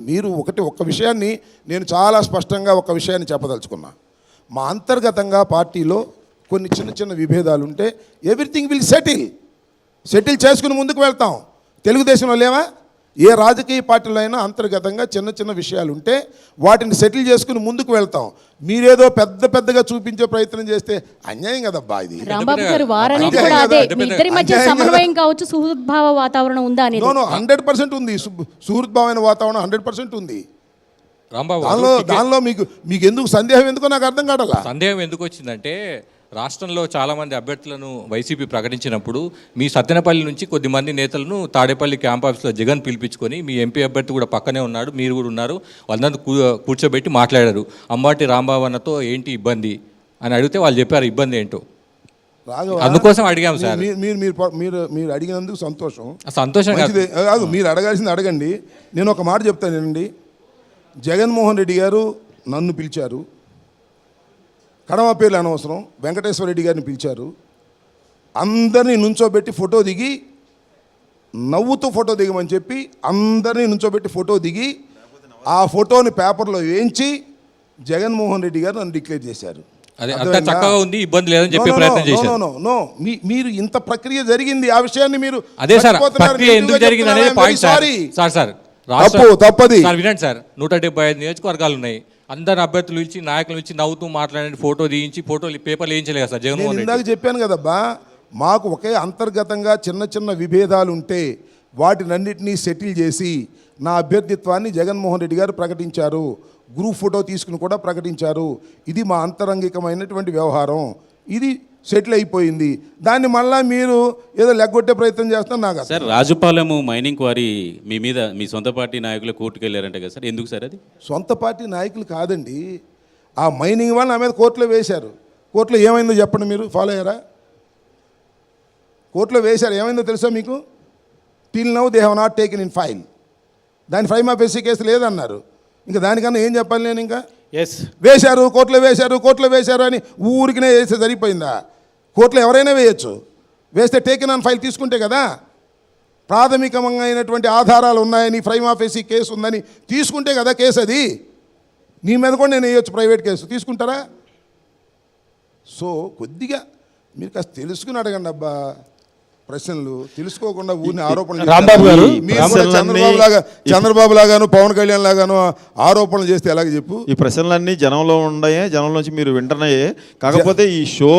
మీరు ఒకటి ఒక్క విషయాన్ని నేను చాలా స్పష్టంగా ఒక విషయాన్ని చెప్పదలుచుకున్నా. మా అంతర్గతంగా పార్టీలో కొన్ని చిన్న చిన్న విభేదాలు ఉంటే ఎవ్రీథింగ్ విల్ సెటిల్. సెటిల్ చేసుకుని ముందుకు వెళ్తాం. తెలుగుదేశంలో లేవా? ఏ రాజకీయ పార్టీలో అయినా అంతర్గతంగా చిన్న చిన్న విషయాలు ఉంటే వాటిని సెటిల్ చేసుకుని ముందుకు వెళ్తాం. మీరేదో పెద్ద పెద్దగా చూపించే ప్రయత్నం చేస్తే అన్యాయం కదబ్బా ఇది. రాంబాబు గారు వారని అంతే కూడా కదా, అదే. అంతే మీ కదా. ఇద్దరి మధ్య అంతే కదా. సమన్వయం కావచ్చు సుహృద్భావ వాతావరణం ఉందా అనేది. నో నో హండ్రెడ్ పర్సెంట్ ఉంది. సు- సుహృద్భావమైన వాతావరణం హండ్రెడ్ పర్సెంట్ ఉంది. రాంబాబు దానిలో దానిలో మీకు మీకు ఎందుకు సందేహం ఎందుకో నాకు అర్థం కావట్లా? సందేహం ఎందుకు వచ్చిందంటే రాష్ట్రంలో చాలా మంది అభ్యర్థులను వైసీపీ ప్రకటించినప్పుడు మీ సత్తెనపల్లి నుంచి కొద్దిమంది నేతలను తాడేపల్లి క్యాంప్ ఆఫీస్లో జగన్ పిలిపించుకొని మీ ఎంపీ అభ్యర్థి కూడా పక్కనే ఉన్నాడు మీరు కూడా ఉన్నారు వాళ్ళందరూ కూర్చోబెట్టి మాట్లాడారు. అంబాటి రాంబాబు అన్నతో ఏంటి ఇబ్బంది? అని అడిగితే వాళ్ళు చెప్పారు ఇబ్బంది ఏంటో? అందుకోసం అడిగాం సార్. మీరు మీరు మీరు మీరు అడిగినందుకు సంతోషం. సంతోషం కాదు. మీరు అడగాల్సింది అడగండి. నేను ఒక మాట చెప్తానండి జగన్మోహన్ రెడ్డి గారు నన్ను పిలిచారు. కడమ పేర్లు అనవసరం వెంకటేశ్వర రెడ్డి గారిని పిలిచారు అందరినీ నుంచోబెట్టి ఫోటో దిగి నవ్వుతూ ఫోటో దిగమని చెప్పి అందరినీ నుంచోబెట్టి ఫోటో దిగి ఆ ఫోటోని పేపర్లో వేయించి జగన్మోహన్ రెడ్డి గారు నన్ను డిక్లేర్ చేశారు అదే అంతా అర్థమైందా? చక్కగా ఉంది ఇబ్బంది లేదని చెప్పే ప్రయత్నం చేశారు. మీ- మీరు ఇంత ప్రక్రియ జరిగింది ఆ విషయాన్ని మీరు అదే సార్. ప్రక్రియ ఎందుకు జరిగింది అనేది. పాయింట్ సార్ సార్ తప్పు, తప్పది. సార్ వినండి సార్ నూట డెబ్బై ఐదు నియోజకవర్గాలు ఉన్నాయి అందరు అభ్యర్థులు ఇచ్చి నాయకులు ఇచ్చి నవ్వుతూ మాట్లాడి ఫోటో తీయించి ఫోటోలు పేపర్లు వేయించలేదు సార్ జగన్మోహన్ రెడ్డి. ఇందాక చెప్పాను కదబ్బా మాకు ఒకే అంతర్గతంగా చిన్న చిన్న విభేదాలు ఉంటే వాటినన్నిటినీ సెటిల్ చేసి నా అభ్యర్థిత్వాన్ని జగన్మోహన్ రెడ్డి గారు ప్రకటించారు. గ్రూప్ ఫోటో తీసుకుని కూడా ప్రకటించారు. ఇది మా అంతరంగికమైనటువంటి వ్యవహారం. ఇది సెటిల్ అయిపోయింది. దాన్ని మళ్ళా మీరు ఏదో లెగ్గొట్టే ప్రయత్నం చేస్తున్నారు నాకు సార్ రాజుపాలెము మైనింగ్ క్వారీ మీ మీద మీ సొంత పార్టీ నాయకులు కోర్టుకు వెళ్ళారంట కదా సార్ ఎందుకు సార్ అది? సొంత పార్టీ నాయకులు కాదండి. ఆ మైనింగ్ వాళ్ళు నా మీద కోర్టులో వేశారు. కోర్టులో ఏమైందో చెప్పండి మీరు ఫాలో అయ్యారా? కోర్టులో వేశారు. ఏమైందో తెలుసా మీకు? Till now they have not taken in file. దాని ఫైవ్ ఆఫ్ ఎస్సీ కేసు లేదన్నారు. ఇంకా దానికన్నా ఏం చెప్పాలి నేను ఇంకా? వేశారు కోట్లు వేశారు కోట్లు వేశారు అని ఊరికినే వేస్తే సరిపోయిందా? కోట్లు ఎవరైనా వేయచ్చు. వేస్తే టేకెన్ ఆన్ ఫైల్ తీసుకుంటే కదా? ప్రాథమికమైనటువంటి ఆధారాలు ఉన్నాయని ఫ్రైమ్ ఆఫీసీ కేసు ఉందని తీసుకుంటే కదా కేసు అది? నీ మీద కూడా నేను వేయొచ్చు ప్రైవేట్ కేసు తీసుకుంటారా? సో కొద్దిగా మీరు కాస్త తెలుసుకుని అడగండి అబ్బా. ప్రశ్నలు తెలుసుకోకుండా ఊరిని ఆరోపణలు రాంబాబు గారు, చంద్రబాబు లాగా చంద్రబాబు లాగాను పవన్ కళ్యాణ్ లాగాను ఆరోపణలు చేస్తే ఎలాగ చెప్పు? ఈ ప్రశ్నలన్నీ జనంలో ఉన్నాయే జనంలోంచి మీరు వింటున్నాయే కాకపోతే ఈ షో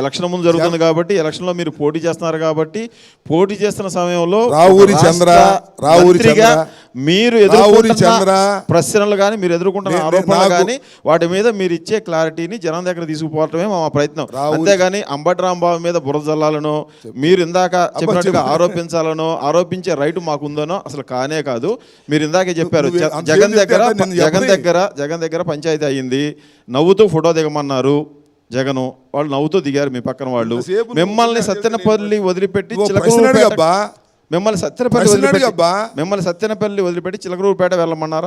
ఎలక్షన్ ముందు జరుగుతుంది కాబట్టి ఎలక్షన్లో మీరు పోటీ చేస్తున్నారు కాబట్టి పోటీ చేస్తున్న సమయంలో రావూరి చంద్ర, రావూరి చంద్ర, మీరు ఎదుర్కొంటున్న ప్రశ్నలు కానీ మీరు ఎదుర్కొంటున్న ఆరోపణలు కానీ వాటి మీద మీరు ఇచ్చే క్లారిటీని జనం దగ్గర తీసుకుపోవటమే మా ప్రయత్నం. అంతేగాని అంబటి రాంబాబు మీద బురద జల్లాలనో మీరు ఇందాక చెప్పినట్టుగా చెప్పు. ఆరోపించాలనో ఆరోపించే రైట్ మాకుందనో అసలు కానే కాదు. మీరు ఇందాకే చెప్పారు జగన్ దగ్గర జగన్. దగ్గర జగన్ దగ్గర పంచాయతీ అయ్యింది. నవ్వుతూ ఫోటో దిగమన్నారు జగను. వాళ్ళు నవ్వుతూ దిగారు మీ పక్కన వాళ్ళు. మిమ్మల్ని సత్యనపల్లి వదిలిపెట్టి మిమ్మల్ని సత్యనపల్లి వదిలిపెట్టి. మిమ్మల్ని సత్యనపల్లి వదిలిపెట్టి చిలకరూరుపేట వెళ్ళమన్నారా